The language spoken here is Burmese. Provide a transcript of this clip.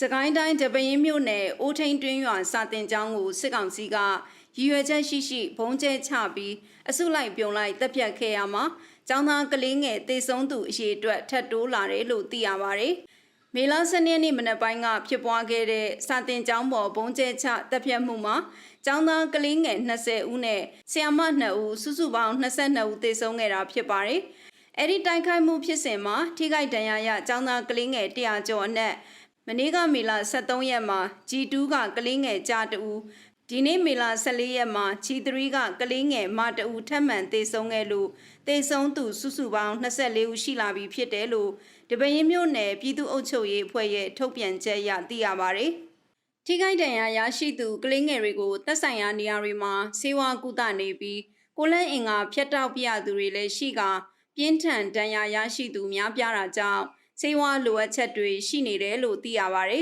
စကိုင်းတိုင်းတပင်းမြို့နယ်အိုးထိန်တွင်းရွာစာတင်ကျောင်းကိုစစ်ကောင်စီကရည်ရွယ်ချက်ရှိရှိဘုံကျဲချပြီးအစုလိုက်ပြုံလိုက်တပ်ဖြတ်ခဲ့ရမှာကျောင်းသားကလေးငယ်တေဆုံးသူအရေအတွက်ထပ်တိုးလာတယ်လို့သိရပါဗျ။မေလ12ရက်နေ့မနက်ပိုင်းကဖြစ်ပွားခဲ့တဲ့စာတင်ကျောင်းပေါ်ဘုံကျဲချတပ်ဖြတ်မှုမှာကျောင်းသားကလေးငယ်20ဦးနဲ့ဆရာမ2ဦးစုစုပေါင်း22ဦးသေဆုံးခဲ့တာဖြစ်ပါတယ်။အဲ့ဒီတိုက်ခိုက်မှုဖြစ်စဉ်မှာထိခိုက်ဒဏ်ရာရကျောင်းသားကလေးငယ်100ကျော်အနက် မနေ့ကမေလ23ရက်မှာ G2 ကကလေးငယ်ကြားတူဒီနေ့မေလ14ရက်မှာ G3 ကကလေးငယ်မတူထပ်မံသေဆုံးခဲ့လို့သေဆုံးသူစုစုပေါင်း24ဦးရှိလာပြီဖြစ်တယ်လို့တပင်းမြို့နယ်ပြည်သူ့အုပ်ချုပ်ရေးအဖွဲ့ရဲ့ထုတ်ပြန်ချက်အရသိရပါဗျ။ထိခိုက်ဒဏ်ရာရရှိသူကလေးငယ်တွေကိုသက်ဆိုင်ရာနေရာတွေမှာဆေးဝါးကုသနေပြီးကိုလန့်အင်္ဂါဖျက်တောက်ပြရသူတွေလည်းရှိကပြင်းထန်ဒဏ်ရာရရှိသူများပြားတာကြောင့် ဆေးဝါးလိုအပ်ချက်တွေရှိနေတယ်လို့သိရပါဗျ